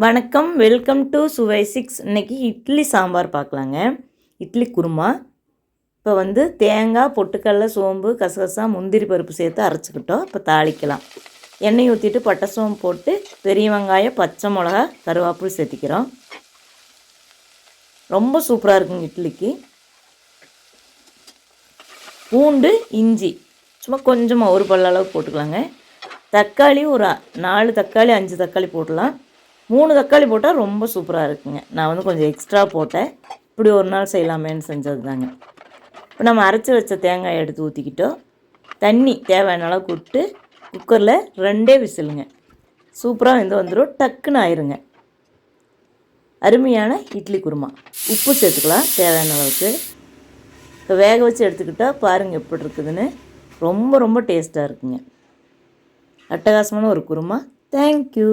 வணக்கம் welcome to சுவை six இன்னைக்கு இட்லி சாம்பார் பார்க்கலாங்க. இட்லி குருமா. இப்போ வந்து தேங்காய் பொட்டுக்கடலை சோம்பு கசகசா முந்திரி பருப்பு சேர்த்து அரைச்சிக்கிட்டோம். இப்போ தாளிக்கலாம். எண்ணெய் ஊற்றிட்டு பட்டை சோம்பு போட்டு பெரிய வெங்காயம் பச்சை மிளகா கருவேப்பிலை சேர்த்திக்கிறோம். ரொம்ப சூப்பராக இருக்குங்க இட்லிக்கு. பூண்டு இஞ்சி. சும்மா கொஞ்சமாக ஒரு பல்ல அளவு போட்டுக்கலாங்க. தக்காளி ஒரு நாலு தக்காளி அஞ்சு தக்காளி போடலாம் மூணு தக்காளி போட்டால் ரொம்ப சூப்பராக இருக்குங்க. நான் வந்து கொஞ்சம் எக்ஸ்ட்ரா போட்டேன். இப்படி ஒரு நாள் செய்யலாமேன்னு செஞ்சது தாங்க இப்போ நம்ம அரைச்சி வச்ச தேங்காயை எடுத்து ஊற்றிக்கிட்டோம் தண்ணி தேவையான அளவுக்கு விட்டு குக்கரில் ரெண்டே விசிலுங்க. சூப்பராக வந்து வந்துடும் டக்குன்னு ஆயிருங்க. அருமையான இட்லி குருமா. உப்பு சேர்த்துக்கலாம் தேவையான அளவுக்கு. இப்போ வேக வச்சு எடுத்துக்கிட்டால் பாருங்கள் எப்படி இருக்குதுன்னு. ரொம்ப ரொம்ப டேஸ்ட்டாக இருக்குங்க. அட்டகாசமான ஒரு குருமா. தேங்க்யூ